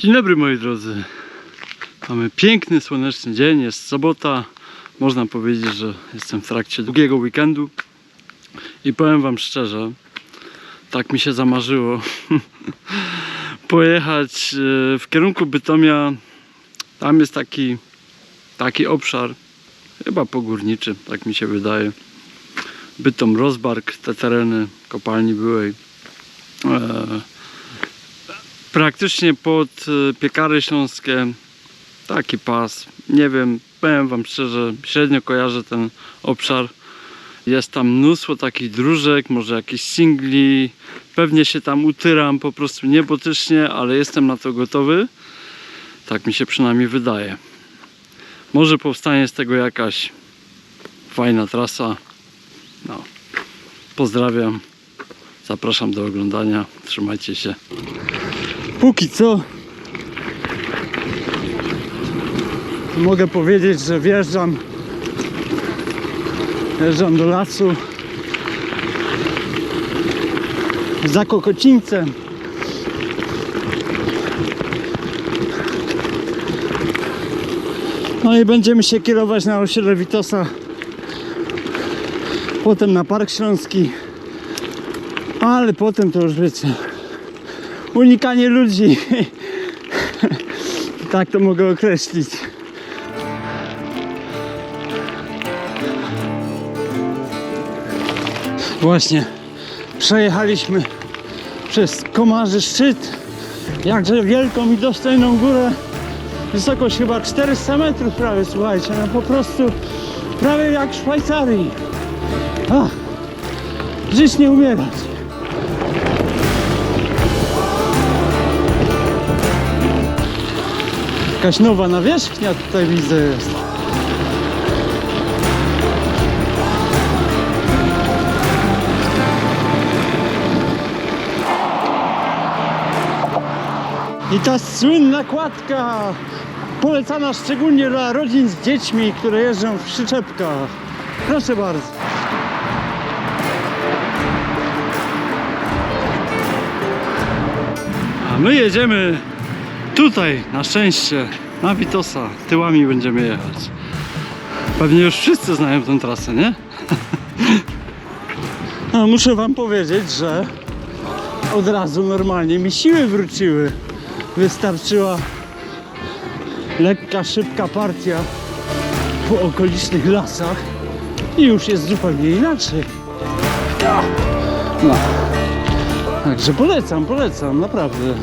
Dzień dobry moi drodzy. Mamy piękny, słoneczny dzień, jest sobota. Można powiedzieć, że jestem w trakcie długiego weekendu. I powiem wam szczerze, tak mi się zamarzyło pojechać e, w kierunku Bytomia. Tam jest taki, taki obszar, chyba pogórniczy, tak mi się wydaje. Bytom, Rozbark, te tereny kopalni byłej. E, praktycznie pod e, piekary śląskie taki pas. Nie wiem, powiem wam szczerze, średnio kojarzę ten obszar. Jest tam mnóstwo takich dróżek, może jakichś singli. Pewnie się tam utyram po prostu niebotycznie, ale jestem na to gotowy. Tak mi się przynajmniej wydaje. Może powstanie z tego jakaś fajna trasa. No. Pozdrawiam. Zapraszam do oglądania. Trzymajcie się. Póki co. Mogę powiedzieć, że wjeżdżam. Wjeżdżam do lasu. Za Kokocińcem. No i będziemy się kierować na osiedle Witosa. Potem na Park Śląski. Ale potem to już wiecie unikanie ludzi tak to mogę określić Właśnie przejechaliśmy przez Komarzy Szczyt, jakże wielką i dostojną górę. Wysokość chyba 400 metrów prawie, słuchajcie, no po prostu prawie jak w Szwajcarii. Ach, żyć nie umierać. Jakaś nowa nawierzchnia tutaj widzę jest. I ta słynna kładka polecana szczególnie dla rodzin z dziećmi, które jeżdżą w przyczepkach. Proszę bardzo. A my jedziemy tutaj, na szczęście, na Witosa. Tyłami będziemy jechać. Pewnie już wszyscy znają tę trasę, nie? No, muszę wam powiedzieć, że od razu normalnie mi siły wróciły. Wystarczyła lekka, szybka partia po okolicznych lasach i już jest zupełnie inaczej. No. Także polecam, polecam, naprawdę.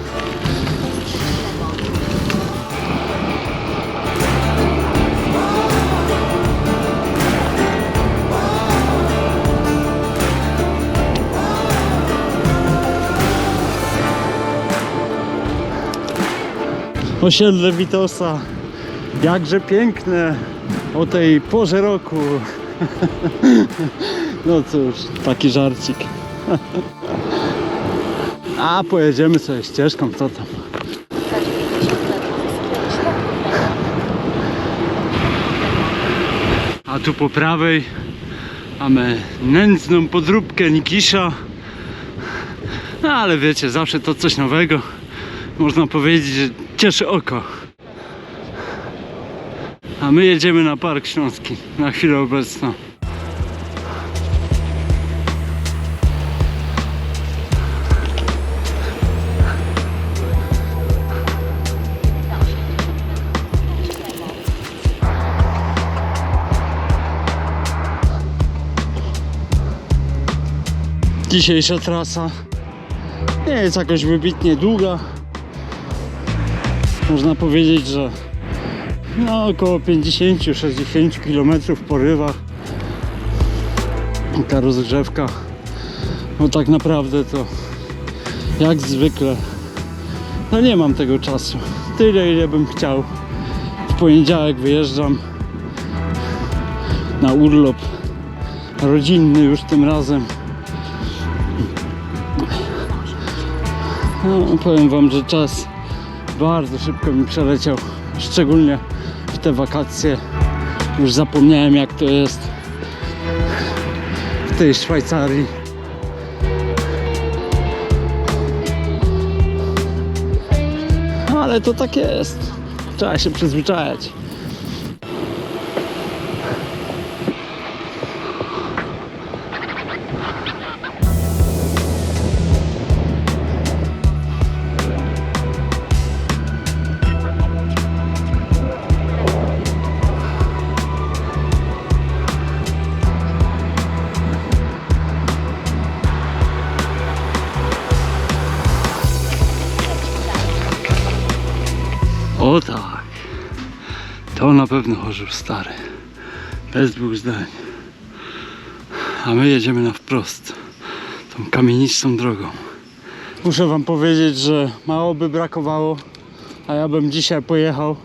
Osiedle Witosa, jakże piękne o tej porze roku. No cóż, taki żarcik. A pojedziemy sobie ścieżką, co tam. A tu po prawej mamy nędzną podróbkę Nikisza. No ale wiecie, zawsze to coś nowego. Można powiedzieć, że cieszy oko. A my jedziemy na Park Śląski na chwilę obecną. Dzisiejsza trasa nie jest jakoś wybitnie długa. Można powiedzieć, że no, około 50-60 km po rywach. Ta rozgrzewka, no tak naprawdę to jak zwykle, no nie mam tego czasu. Tyle ile bym chciał. W poniedziałek wyjeżdżam na urlop rodzinny już tym razem. No, powiem wam, że czas bardzo szybko mi przeleciał, szczególnie w te wakacje. Już zapomniałem jak to jest w tej Szwajcarii. Ale to tak jest. Trzeba się przyzwyczajać. Pewno Chorzów Stary. Bez dwóch zdań. A my jedziemy na wprost. Tą kamienistą drogą. Muszę wam powiedzieć, że mało by brakowało, a ja bym dzisiaj pojechał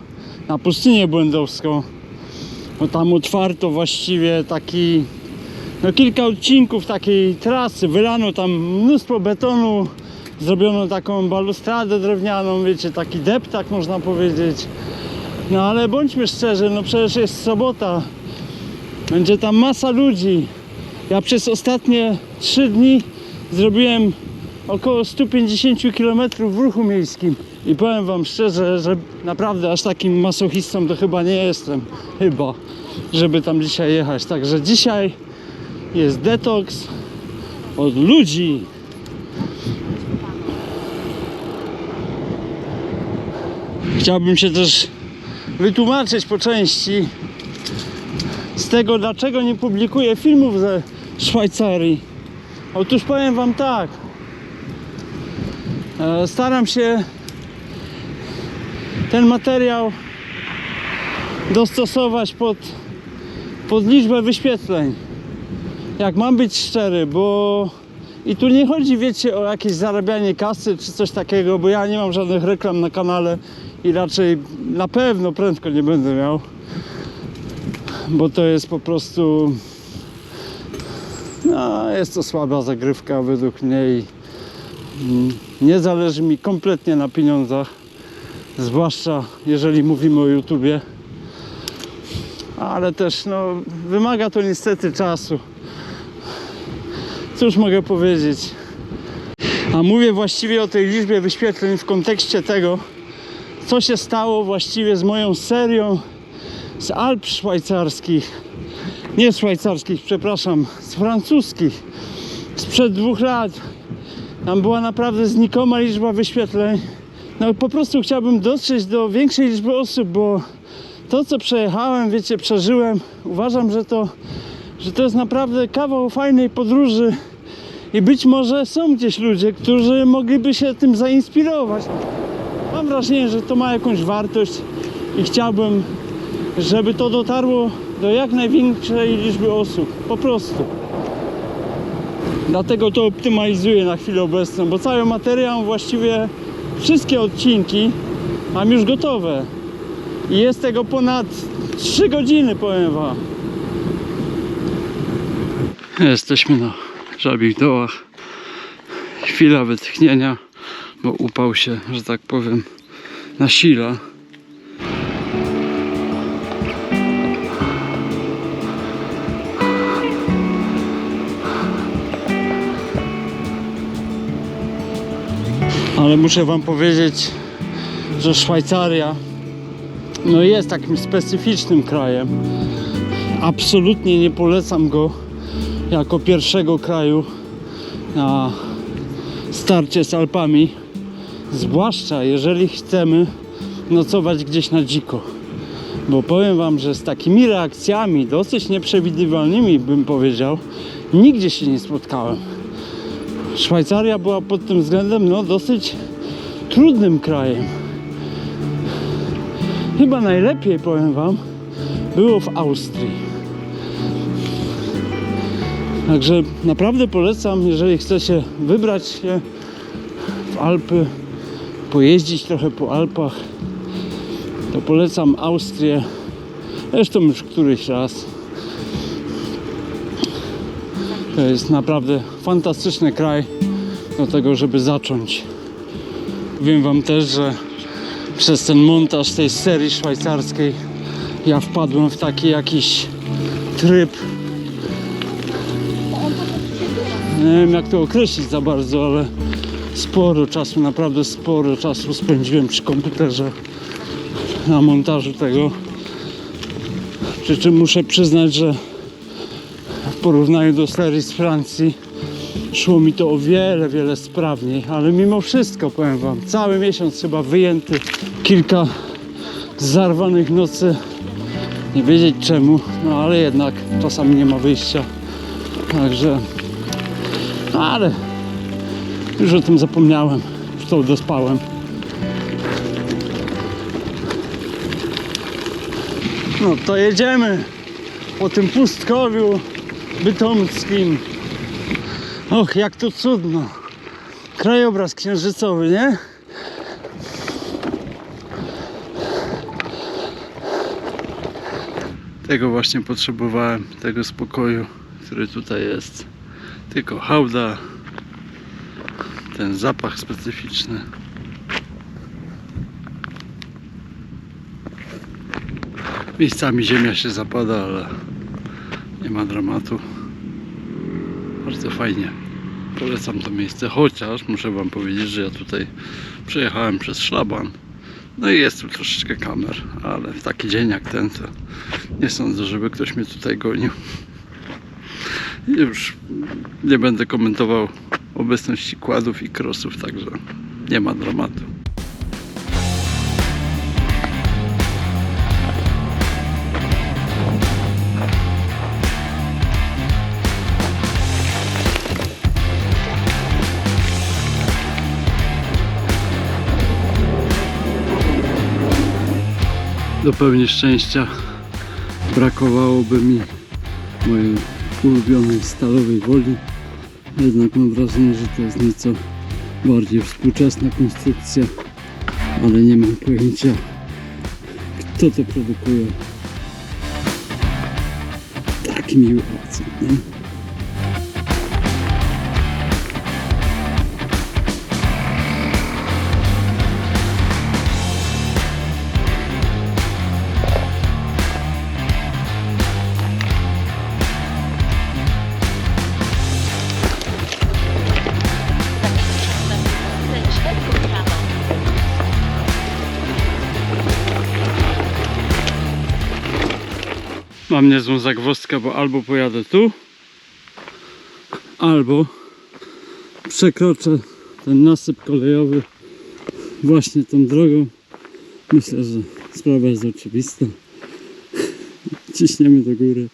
na pustynię błędowską. Bo tam otwarto właściwie taki no kilka odcinków takiej trasy, wylano tam mnóstwo betonu, zrobiono taką balustradę drewnianą, wiecie, taki deptak można powiedzieć. No ale bądźmy szczerzy, no przecież jest sobota, będzie tam masa ludzi. Ja przez ostatnie 3 dni zrobiłem około 150 km w ruchu miejskim i powiem wam szczerze, że naprawdę aż takim masochistą to chyba nie jestem, chyba, żeby tam dzisiaj jechać. Także dzisiaj jest detoks od ludzi. Chciałbym się też wytłumaczyć po części z tego, dlaczego nie publikuję filmów ze Szwajcarii. Otóż powiem Wam tak. E, Staram się ten materiał dostosować pod, pod liczbę wyświetleń. Jak mam być szczery, bo i tu nie chodzi, wiecie, o jakieś zarabianie kasy czy coś takiego, bo ja nie mam żadnych reklam na kanale i raczej na pewno prędko nie będę miał, bo to jest po prostu no, jest to słaba zagrywka według mnie i nie zależy mi kompletnie na pieniądzach, zwłaszcza jeżeli mówimy o YouTubie, ale też no, wymaga to niestety czasu. Cóż mogę powiedzieć? A mówię właściwie o tej liczbie wyświetleń w kontekście tego, co się stało właściwie z moją serią z Alp szwajcarskich. Nie szwajcarskich, przepraszam, z francuskich. Sprzed dwóch lat. Tam była naprawdę znikoma liczba wyświetleń. No po prostu chciałbym dotrzeć do większej liczby osób, bo to co przejechałem, wiecie, przeżyłem, uważam, że to że to jest naprawdę kawał fajnej podróży i być może są gdzieś ludzie, którzy mogliby się tym zainspirować. Mam wrażenie, że to ma jakąś wartość i chciałbym, żeby to dotarło do jak największej liczby osób. Po prostu. Dlatego to optymalizuję na chwilę obecną, bo cały materiał, właściwie wszystkie odcinki mam już gotowe. I jest tego ponad 3 godziny, powiem wam. Jesteśmy na żabich dołach. Chwila wytchnienia, bo upał się, że tak powiem, nasila. Ale muszę wam powiedzieć, że Szwajcaria no jest takim specyficznym krajem. Absolutnie nie polecam go jako pierwszego kraju na starcie z Alpami, zwłaszcza jeżeli chcemy nocować gdzieś na dziko. Bo powiem Wam, że z takimi reakcjami, dosyć nieprzewidywalnymi, bym powiedział, nigdzie się nie spotkałem. Szwajcaria była pod tym względem no, dosyć trudnym krajem. Chyba najlepiej, powiem Wam, było w Austrii. Także naprawdę polecam, jeżeli chcecie wybrać się w Alpy, pojeździć trochę po Alpach, to polecam Austrię. Zresztą już któryś raz. To jest naprawdę fantastyczny kraj do tego, żeby zacząć. Powiem Wam też, że przez ten montaż tej serii szwajcarskiej ja wpadłem w taki jakiś tryb nie wiem jak to określić za bardzo, ale sporo czasu, naprawdę sporo czasu spędziłem przy komputerze na montażu tego. Przy czym muszę przyznać, że w porównaniu do serii z Francji szło mi to o wiele, wiele sprawniej, ale mimo wszystko powiem Wam, cały miesiąc chyba wyjęty, kilka zarwanych nocy, nie wiedzieć czemu, no ale jednak czasami nie ma wyjścia, także, ale już o tym zapomniałem, już to dospałem. No to jedziemy po tym pustkowiu bytomskim. Och, jak to cudno. Krajobraz księżycowy, nie? Tego właśnie potrzebowałem, tego spokoju, który tutaj jest. Tylko hałda, ten zapach specyficzny. Miejscami ziemia się zapada, ale nie ma dramatu. Bardzo fajnie. Polecam to miejsce, chociaż muszę Wam powiedzieć, że ja tutaj przejechałem przez szlaban. No i jest tu troszeczkę kamer, ale w taki dzień jak ten to nie sądzę, żeby ktoś mnie tutaj gonił. Już nie będę komentował obecności kładów i krosów, także nie ma dramatu. Do pełni szczęścia brakowałoby mi mojej ulubionej stalowej woli. Jednak mam wrażenie, że to jest nieco bardziej współczesna konstrukcja, ale nie mam pojęcia kto to produkuje. Taki miły akcent, nie? Mam niezłą zagwozdkę, bo albo pojadę tu, albo przekroczę ten nasyp kolejowy właśnie tą drogą. Myślę, że sprawa jest oczywista. Ciśniemy do góry.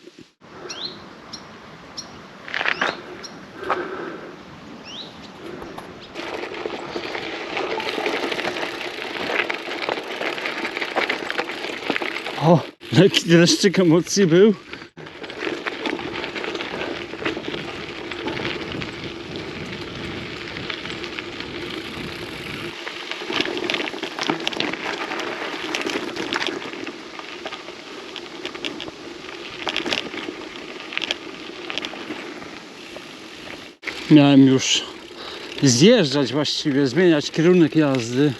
Lekki dreszczyk emocji był. Miałem już zjeżdżać właściwie, zmieniać kierunek jazdy,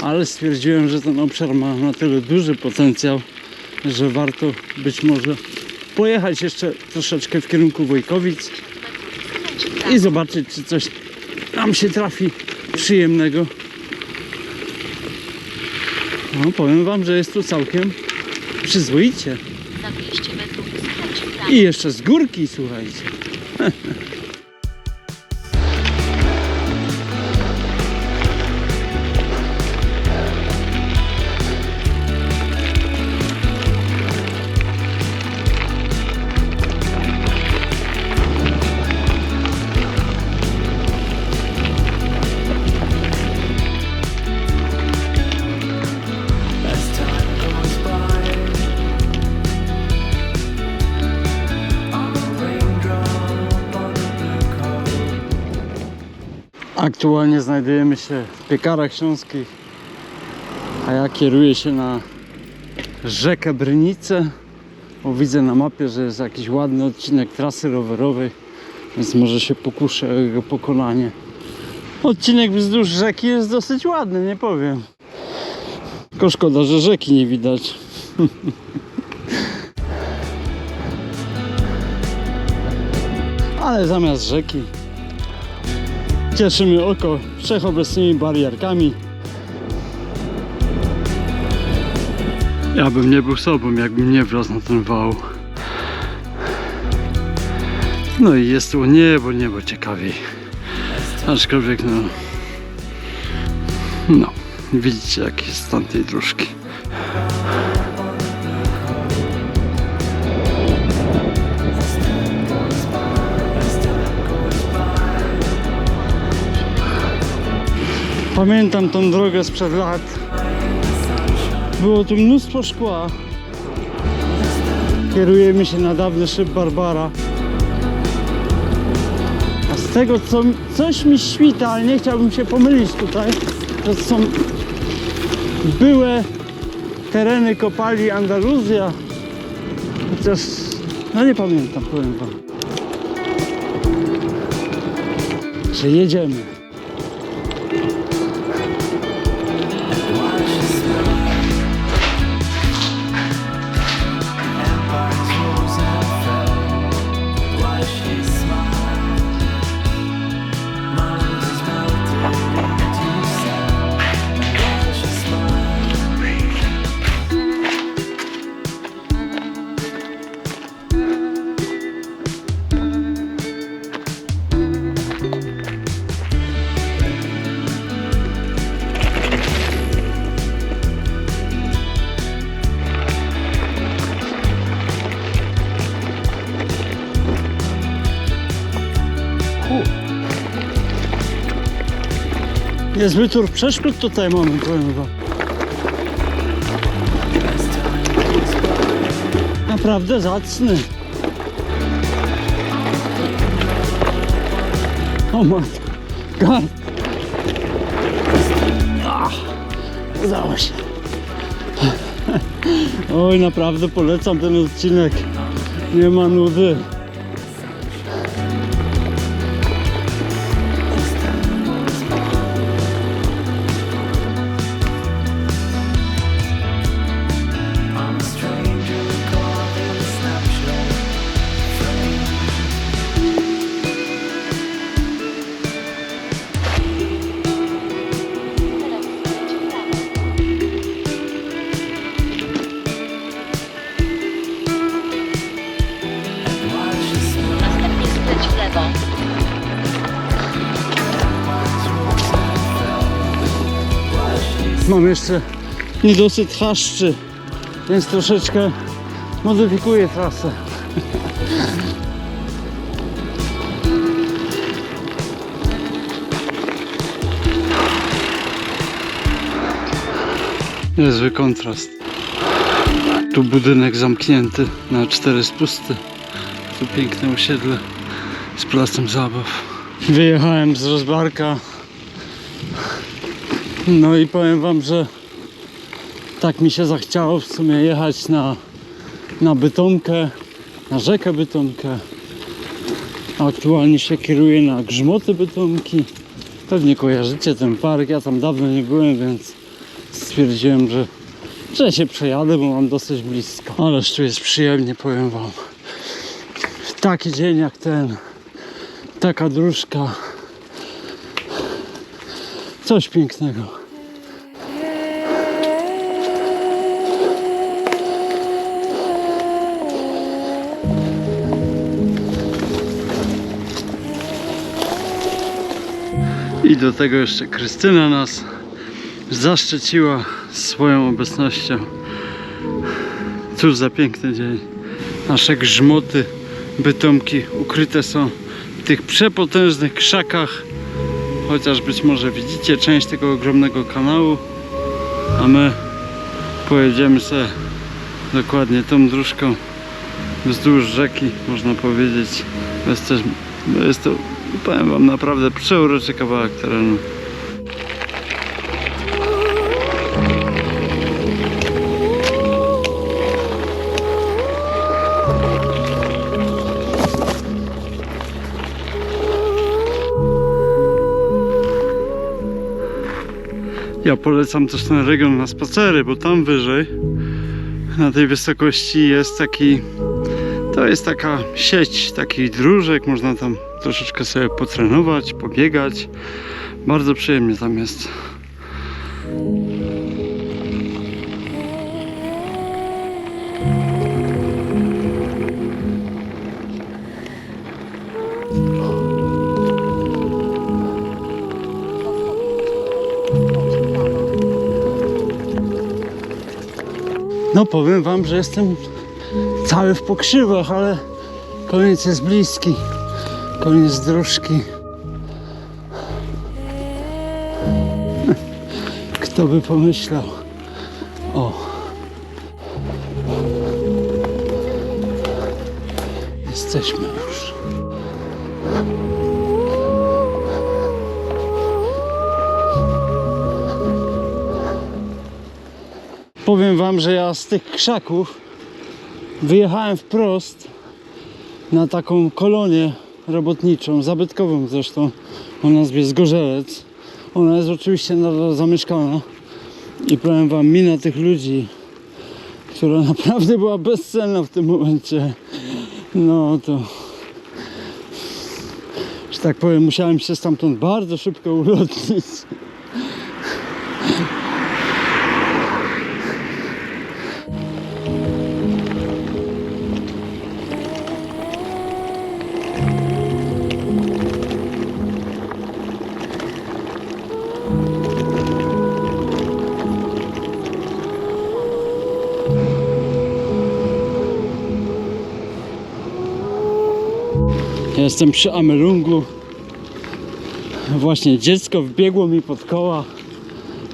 ale stwierdziłem, że ten obszar ma na tyle duży potencjał, że warto być może pojechać jeszcze troszeczkę w kierunku Wojkowic i zobaczyć, czy coś nam się trafi przyjemnego. No, powiem Wam, że jest tu całkiem przyzwoicie. Za 200 metrów skręć w prawo. I jeszcze z górki, słuchajcie. Aktualnie znajdujemy się w Piekarach Śląskich, a ja kieruję się na rzekę Brynicę, bo widzę na mapie, że jest jakiś ładny odcinek trasy rowerowej, więc może się pokuszę o jego pokonanie. Odcinek wzdłuż rzeki jest dosyć ładny, nie powiem. Tylko szkoda, że rzeki nie widać. Ale zamiast rzeki Cieszymy oko wszechobecnymi barierkami. Ja bym nie był sobą, jakbym nie wlazł na ten wał. No i jest tu niebo, niebo ciekawiej. Aczkolwiek no... No, widzicie jaki jest stan tej dróżki. Pamiętam tą drogę sprzed lat. Było tu mnóstwo szkła. Kierujemy się na dawny szyb Barbara. A z tego co coś mi świta, ale nie chciałbym się pomylić tutaj, to są były tereny kopalni Andaluzja. Chociaż no nie pamiętam, powiem wam. Że jedziemy. Niezły tur przeszkód tutaj mamy, powiem wam. Naprawdę zacny. O matko. God. Ach, Udało się. Oj, naprawdę polecam ten odcinek. Nie ma nudy. Mam jeszcze niedosyt chaszczy, więc troszeczkę modyfikuję trasę. Niezły kontrast. Tu budynek zamknięty na cztery spusty. Tu piękne osiedle z placem zabaw. Wyjechałem z rozbarka no i powiem wam, że tak mi się zachciało w sumie jechać na, na Bytomkę, na rzekę Bytomkę. Aktualnie się kieruję na Grzmoty Bytomki. Pewnie kojarzycie ten park, ja tam dawno nie byłem, więc stwierdziłem, że, że się przejadę, bo mam dosyć blisko. Ależ tu jest przyjemnie, powiem wam. Taki dzień jak ten, taka dróżka. Coś pięknego. I do tego jeszcze Krystyna nas zaszczyciła swoją obecnością. Cóż za piękny dzień. Nasze grzmoty, bytomki ukryte są w tych przepotężnych krzakach. Chociaż być może widzicie część tego ogromnego kanału, a my pojedziemy sobie dokładnie tą dróżką wzdłuż rzeki, można powiedzieć. Jest, też, jest to, powiem Wam, naprawdę przeuroczy kawałek terenu. Ja polecam też ten region na spacery, bo tam wyżej, na tej wysokości jest taki, to jest taka sieć takich dróżek, można tam troszeczkę sobie potrenować, pobiegać. Bardzo przyjemnie tam jest. No powiem wam, że jestem cały w pokrzywach, ale koniec jest bliski. Koniec dróżki. Kto by pomyślał? O. Jesteśmy Powiem wam, że ja z tych krzaków wyjechałem wprost na taką kolonię robotniczą, zabytkową zresztą, o nazwie Zgorzelec. Ona jest oczywiście nadal zamieszkana i powiem wam, mina tych ludzi, która naprawdę była bezcenna w tym momencie, no to, że tak powiem, musiałem się stamtąd bardzo szybko ulotnić. Jestem przy Amelungu. Właśnie dziecko wbiegło mi pod koła,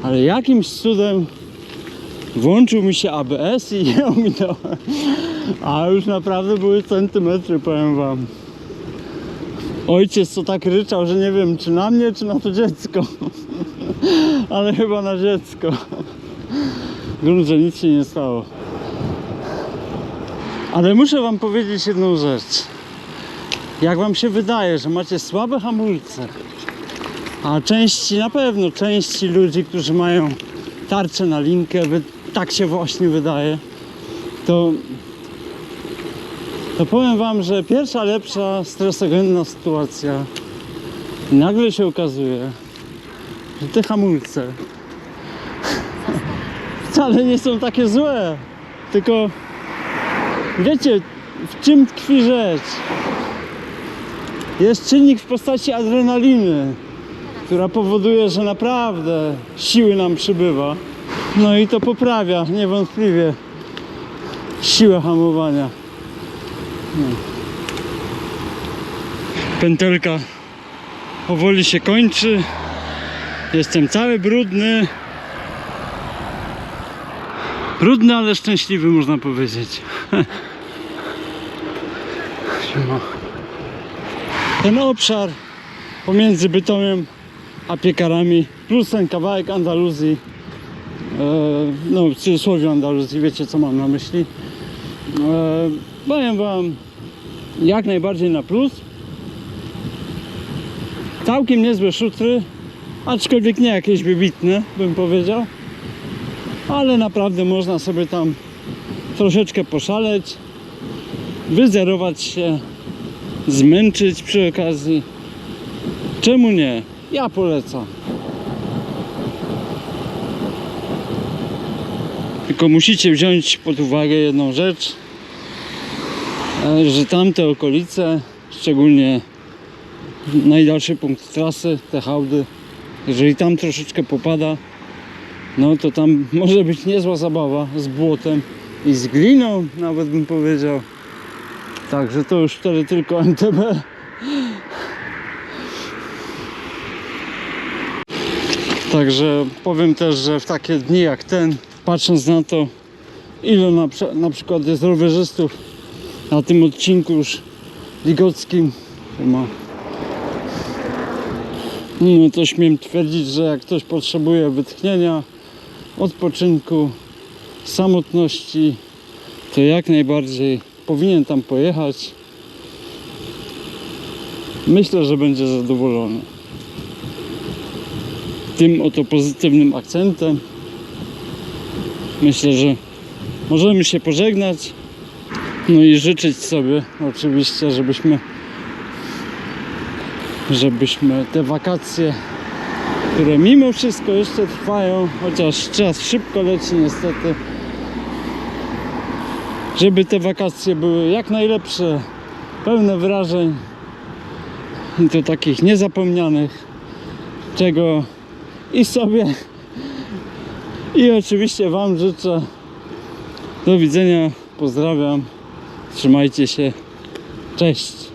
ale jakimś cudem włączył mi się ABS i je ominąłem. A już naprawdę były centymetry, powiem wam. Ojciec to tak ryczał, że nie wiem czy na mnie, czy na to dziecko. Ale chyba na dziecko. Grunt, że nic się nie stało. Ale muszę wam powiedzieć jedną rzecz. Jak wam się wydaje, że macie słabe hamulce, a części, na pewno części ludzi, którzy mają tarczę na linkę, tak się właśnie wydaje, to, to powiem wam, że pierwsza lepsza stresogenna sytuacja. I nagle się okazuje, że te hamulce wcale nie są takie złe, tylko wiecie, w czym tkwi rzecz? Jest czynnik w postaci adrenaliny, która powoduje, że naprawdę siły nam przybywa. No i to poprawia niewątpliwie siłę hamowania. No. Pętelka powoli się kończy. Jestem cały brudny. Brudny, ale szczęśliwy można powiedzieć. Siema ten obszar pomiędzy Bytomiem a piekarami, plus ten kawałek Andaluzji, e, no w cudzysłowie Andaluzji, wiecie co mam na myśli. E, powiem Wam, jak najbardziej na plus. Całkiem niezłe szutry, aczkolwiek nie jakieś wybitne, bym powiedział. Ale naprawdę można sobie tam troszeczkę poszaleć, wyzerować się, zmęczyć przy okazji. Czemu nie? Ja polecam. Tylko musicie wziąć pod uwagę jedną rzecz, e, że tamte okolice, szczególnie najdalszy punkt trasy, te hałdy, jeżeli tam troszeczkę popada, no to tam może być niezła zabawa z błotem i z gliną, nawet bym powiedział. Także to już wtedy tylko MTB. Także powiem też, że w takie dni jak ten, patrząc na to, ile na, na przykład jest rowerzystów na tym odcinku już ligockim, ma. No to śmiem twierdzić, że jak ktoś potrzebuje wytchnienia, odpoczynku, samotności, to jak najbardziej powinien tam pojechać. Myślę, że będzie zadowolony. Tym oto pozytywnym akcentem. Myślę, że możemy się pożegnać. No i życzyć sobie oczywiście, żebyśmy żebyśmy te wakacje, które mimo wszystko jeszcze trwają, chociaż czas szybko leci niestety, żeby te wakacje były jak najlepsze, pełne wrażeń i to takich niezapomnianych, czego i sobie i oczywiście Wam życzę. Do widzenia, pozdrawiam, trzymajcie się, cześć.